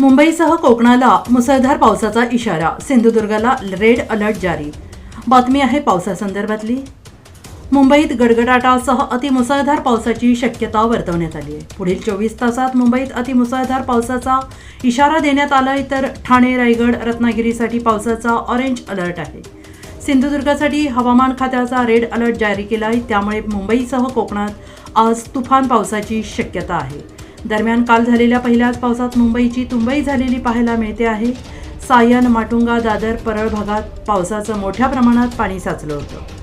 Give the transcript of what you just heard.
मुंबईसह कोकणाला मुसळधार पावसाचा इशारा. सिंधुदुर्गाला रेड अलर्ट जारी. बातमी आहे पावसासंदर्भातली मुंबईत गडगडाटासह अतिमुसळधार पावसाची शक्यता वर्तवण्यात आली आहे. पुढील चोवीस तासात मुंबईत अतिमुसळधार पावसाचा इशारा देण्यात आला आहे तर ठाणे रायगड रत्नागिरीसाठी पावसाचा ऑरेंज अलर्ट आहे. सिंधुदुर्गासाठी हवामान खात्याचा रेड अलर्ट जारी केला आहे त्यामुळे मुंबईसह कोकणात आज तुफान पावसाची शक्यता आहे. दरम्यान काल झालेल्या पहिल्याच पावसात मुंबईची तुंबई झालेली पाहायला मिळते आहे. सायन माटुंगा दादर परळ भागात पावसाचं मोठ्या प्रमाणात पाणी साचलं होतं.